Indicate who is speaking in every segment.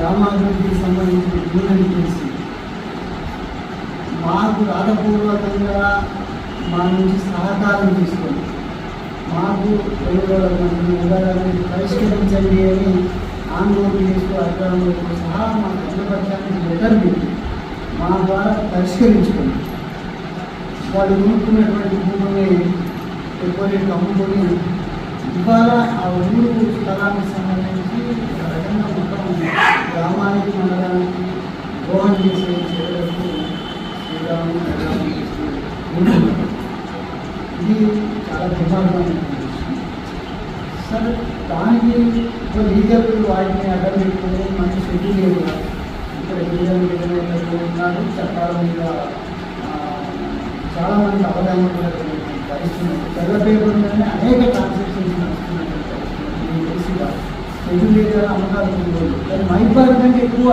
Speaker 1: గ్రామాభివృద్ధికి సంబంధించిన భూమిని తెలిసి. మాకు రాతపూర్వకంగా మా నుంచి సహకారం తీసుకొని మాకు ఉదాహరణ పరిష్కరించండి అని ఆందోళన చేస్తూ అధికారంలో సహా మా ప్రతిపక్షానికి లెటర్ పెట్టి మా ద్వారా పరిష్కరించుకోండి వాళ్ళు కొనుక్కున్నటువంటి భూమిని ఎక్కువ అమ్ముకొని ఇవాళ ఆ ఊరు స్థలానికి సంబంధించి ఒక రకంగా మొత్తం సరే దానికి ఇప్పుడు లీగల్ వాటిని అడ్డం పెట్టుకుని మంచి షెడ్యూల్ లేదు ఇక్కడ లీగల్ లీగల్ ఉన్నారు చట్టాల మీద చాలా మంది అవగాహన కూడా పరిస్థితి తెల్ల పేపర్ అనేక ట్రాన్సాక్షన్స్ తెలిసి లేదు అమ్మకాలు ఉండదు కానీ మైపాల కంటే ఎక్కువ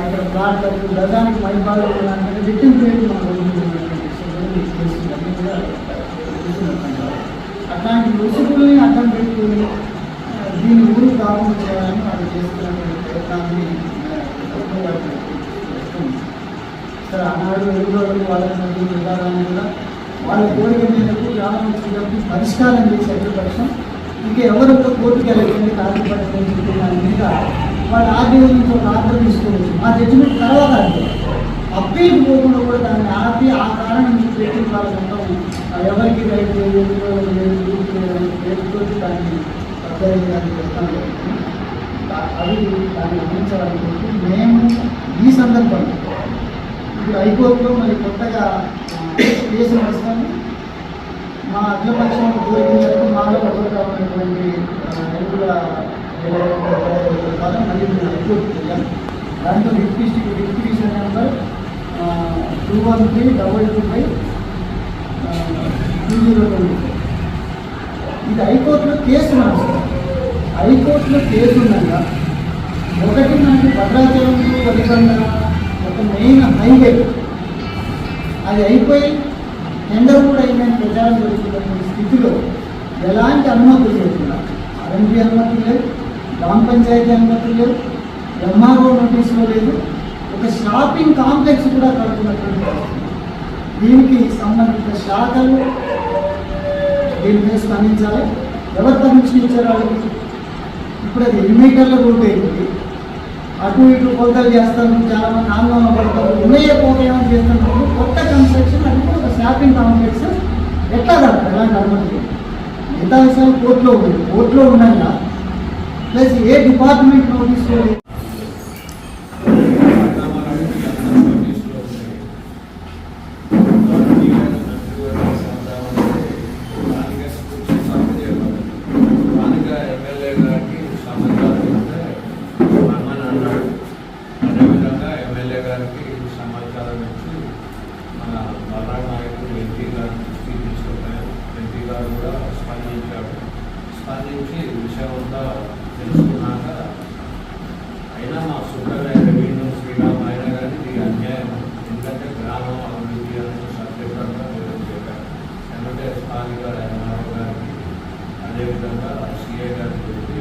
Speaker 1: ఇక్కడ ప్లాట్లకు గజానికి మైబాల్ అంటే రిటర్న్ రేటు మన రోజు అలాంటి విషయం మీకు అడ్డం పెట్టుకుని దీని ఊరు ప్రారంభం చేయాలని వాళ్ళు చేస్తున్నటువంటి ప్రయత్నాన్ని ఆ, సరే ఆనాడు ఎదుగుదల వాళ్ళకి మధ్య విధానాన్ని కూడా వాళ్ళ కోరిక మేరకు గ్రామం వచ్చేటప్పుడు పరిష్కారం చేసే పక్షం ఇంకా ఎవరు కూడా కోర్టుకి వెళ్ళకండి కార్యపడతారని చెప్పిన దాని మీద వాళ్ళ ఆర్డీఓ నుంచి ఒక ఆర్డర్ తీసుకోవచ్చు మా జడ్జిమెంట్ తర్వాత ఆర్డర్ అప్పీల్ పోకుండా కూడా దాన్ని ఆపి ఆ కారణం పెట్టి వాళ్ళ ఎవరికి రైట్ లేదు దాన్ని పద్ధతి దాన్ని మేము ఈ సందర్భంలో ఇప్పుడు హైకోర్టులో మరి కొత్తగా కేసు నడుస్తాము మా అఖిలపక్షం కోరికలకు మాలో ఒకరుగా రైతుల మళ్ళీ మేము హైకోర్టు వెళ్ళాం. దాంట్లో request requisition number two one three double two five ఇది హైకోర్టులో కేసు నడుస్తుంది హైకోర్టులో కేసు ఉండగా ఒకటి మనకి భద్రాచలం టు ఒక మెయిన్ హైవే. అది అయిపోయి టెండర్ కూడా అయిందని ప్రచారం జరుగుతున్నటువంటి స్థితిలో ఎలాంటి అనుమతులు లేకుండా ఆర్ఎంపీ అనుమతి లేదు గ్రామ పంచాయతీ అనుమతి లేవు ఎంఆర్ఓ నోటీసులో లేదు ఒక షాపింగ్ కాంప్లెక్స్ కూడా కడుతున్నటువంటి పరిస్థితి. దీనికి సంబంధించిన శాఖలు దీని మీద స్పందించాలి. ఎవరు పర్మిషన్ ఇచ్చారు వాళ్ళకి? ఇప్పుడు అది ఎన్ని మీటర్ల రూట్ అటు ఇటు కొలతలు చేస్తాను చాలా మంది ఆందోళన పడతారు ఉన్నాయే పోతాయని చేస్తున్నప్పుడు కొత్త కన్స్ట్రక్షన్ అది కూడా ఒక షాపింగ్ కాంప్లెక్స్ ఎట్లా కడతారు ఎలాంటి అనుమతి మిగతా విషయాలు కోర్టులో ఉంది కోర్టులో ఉండగా ప్లస్ ఏ డిపార్ట్మెంట్ నోటీస్లో లేదు.
Speaker 2: ఎమ్మెల్యే గారికి సమాచారం ఇచ్చి మన బలరా నాయకుడు ఎంపీ గారి దృష్టికి తీసుకున్నాను ఎంపీ గారు కూడా స్పందించాడు స్పందించి విషయం అంతా తెలుసుకున్నాక అయినా మా సుఖమైన రెవెన్యూ శ్రీరామ్ అయినా కానీ ఇది అన్యాయం ఎందుకంటే గ్రామం అభివృద్ధి అనేది సత్యపరంగా మీరు చెప్పారు ఎందుకంటే స్థానిక ఎంఆర్ఓ గారికి అదేవిధంగా సిఏ గారికి చెప్పి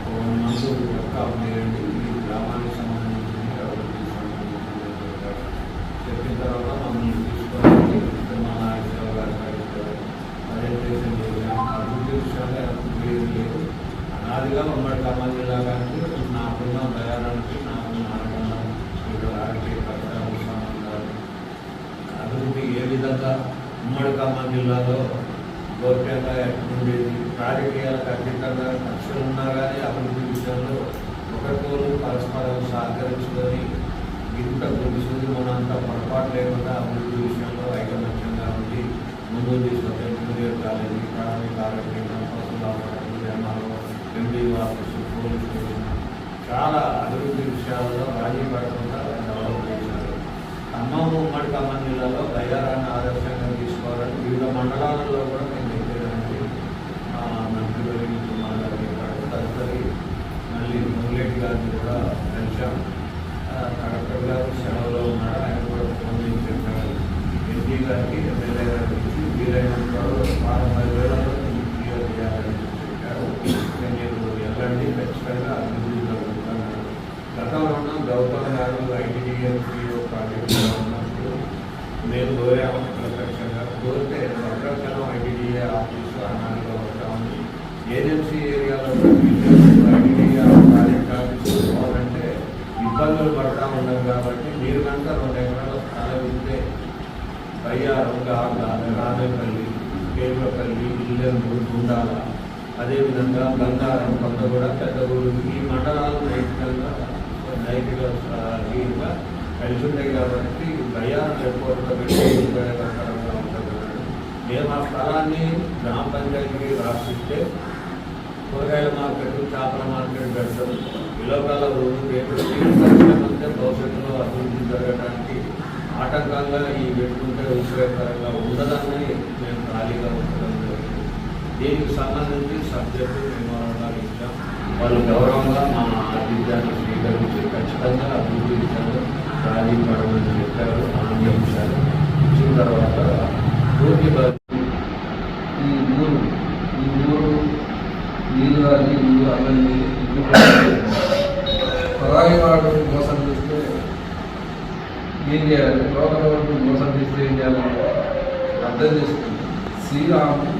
Speaker 2: ఒక మందు వర్క్ చేయండి ఈ గ్రామానికి సంబంధించింది అభివృద్ధికి సంబంధించింది అని చెప్పారు చెప్పిన తర్వాత మమ్మల్ని తీసుకొని మన నాగేశ్వర గారి ప్రజెంటేషన్ చేశాం అభివృద్ధి విషయంలో ఏం లేదు అనాదిగా ఉమ్మడి ఖమ్మం జిల్లా కానీ నా నాకున్న దయానికి నాకున్న ఆనందం ఇక్కడ రాజకీయ పక్షాలు సంబంధాలు అభివృద్ధి ఏ విధంగా ఉమ్మడి ఖమ్మం జిల్లాలో గోప్యంగా ఉండేది రాజకీయాలకు అతీతంగా ఖర్చులు ఉన్నా కానీ అభివృద్ధి విషయంలో ఒకరికొకరు పరస్పరం సహకరించుకొని ఇంత గుడిసుది మనంత పొరపాటు లేకుండా అభివృద్ధి విషయంలో ఐకమత్యంగా ఉండి ముందు తీసుకొచ్చారు జూనియర్ కాలేజీ ప్రాథమిక ఆరోగ్య పశువుల హాస్పిటల్ చాలా అభివృద్ధి విషయాల్లో రాజీ పడకుండా డెవలప్ చేశారు ఖమ్మం ఉమ్మడి ఖమ్మం జిల్లాలో దయారాన్ని ఆదర్శంగా తీసుకోవాలని వివిధ మండలాలలో కూడా మేము చెప్పేదానికి మంత్రి గురించి కుమార్ తదుపరి మళ్ళీ మురళెడ్డి గారిని కూడా కలిశాము రండి ఖచ్చితంగా అభివృద్ధి మీరు గతంలో ఉన్న అభివృద్ధి గారు గత సిఓ ప్రాజెక్టులో ఉన్నప్పుడు మేము కోరాము ప్రత్యక్షంగా కోరితే ప్రత్యక్షం ఐటీడీఏ ఆఫీసు అన్నానిలో వస్తామని ఉంది. ఏజెన్సీ ఏరియాలో ఐడిడిఏ ప్రాజెక్ట్ ఆఫీసు పోవాలంటే ఇబ్బందులు పడతా ఉన్నాం కాబట్టి మీరు కనుక రెండు ఎకరాల స్థలం ఇస్తే బయ్యారం రాజపల్లి కేవపల్లి ఇల్లెందు గుండాల అదేవిధంగా బంగారం కొత్తగూడ పెద్దగూడు ఈ మండలాలు నైతికంగా నైతిక నైతికంగా కలిసి ఉంటాయి కాబట్టి భయాన్ని ఎయిర్పోర్ట్లో పెట్టి ఉపయోగకరంగా ఉంటుంది. మేము ఆ స్థలాన్ని గ్రామ పంచాయతీకి రాసిస్తే కూరగాయల మార్కెట్ చేపల మార్కెట్ పెడతాం విలోకాల రోజు రేపు పరిశ్రమంటే భవిష్యత్తులో అభివృద్ధి జరగడానికి ఆటంకంగా ఈ పెట్టుకుంటే ఉపయోగకరంగా ఉండదని మేము ఖాళీగా ఉండడం దీనికి సంబంధించి సబ్జెక్టు మెమోరాండాలు ఇచ్చాం. వాళ్ళు గౌరవంగా మా ఆతిథ్యాన్ని స్వీకరించి ఖచ్చితంగా అభివృద్ధి విషయాలు రాజీ చెప్పారు హామీ ఇచ్చారు ఇచ్చిన తర్వాత పూర్తి
Speaker 3: ఈ మూడు ఈ మూడు నీళ్ళు కానీ ఇల్లు అవన్నీ పరాయి వాడు మోసం చేస్తే ఏం చేయాలి? లోకల్ వాడు మోసం చేస్తే ఏం చేయాలంటే అర్థం చేసుకుంటాం. శ్రీరాముడు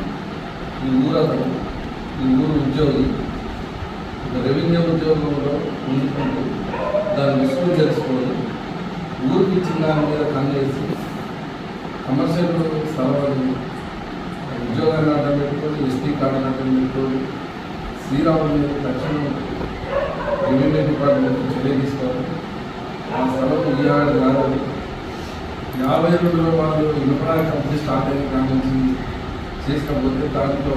Speaker 3: ఈ ఊరు ఈ ఊరు ఉద్యోగి. ఒక రెవెన్యూ ఉద్యోగంలో ఉంచుకుంటూ దాన్ని విసుగు తెలుసుకొని ఊరికి ఇచ్చిన దాని మీద కన్నేసి కమర్షియల్ స్థలం ఉద్యోగాన్ని అడ్డం పెట్టుకొని ఎస్టీ కార్డుని అడ్డం పెట్టుకొని శ్రీరాములు మీద తక్షణం రెవెన్యూ డిపార్ట్మెంట్ చర్య తీసుకోవాలి. ఆ స్థలం ఇయ్యాడు కాదని యాభై రెండులో వాళ్ళు ఇన్ఫ్రా కంపెనీ స్టార్ట్ అయిన కాడి చేసినప్పుడు దాంట్లో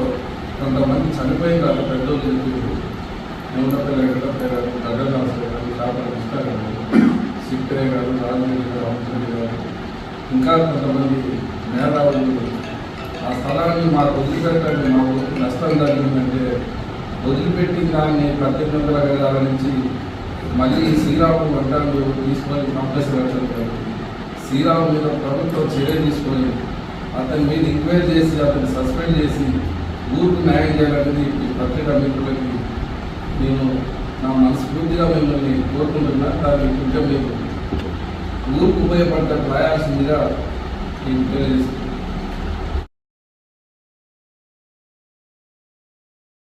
Speaker 3: కొంతమంది చనిపోయిన తర్వాత పెద్దోళ్ళు చెప్పారు నూనెపల్లి వెంకటప్పయ్య గారు గడ్డల గారు చేపల కృష్ణ గారు సిక్కయ్య గారు రాజమౌళి గారు రామచంద్ర గారు ఇంకా కొంతమంది మేధావులు ఆ స్థలాన్ని మాకు వదిలిపెట్టండి మాకు నష్టం జరిగిందంటే వదిలిపెట్టిన దాన్ని పద్దెనిమిది వందల గజాల నుంచి మళ్ళీ శ్రీరాముడు వంటలు తీసుకొని కాంప్లెక్స్ కట్టారు శ్రీరాము మీద ప్రభుత్వం చర్య తీసుకొని అతని మీద ఎంక్వైరీ చేసి అతన్ని సస్పెండ్ చేసి ఊరికి న్యాయం చేయాలనేది ఈ పత్రికా మిత్రులకి నేను నా మనస్ఫూర్తిగా మిమ్మల్ని కోరుకుంటున్నా. దాన్ని కొంచెం మీరు ఊరికి ఉపయోగపడ్డ రాయాల్సిందిగా నేను తెలియజేస్తున్నాను.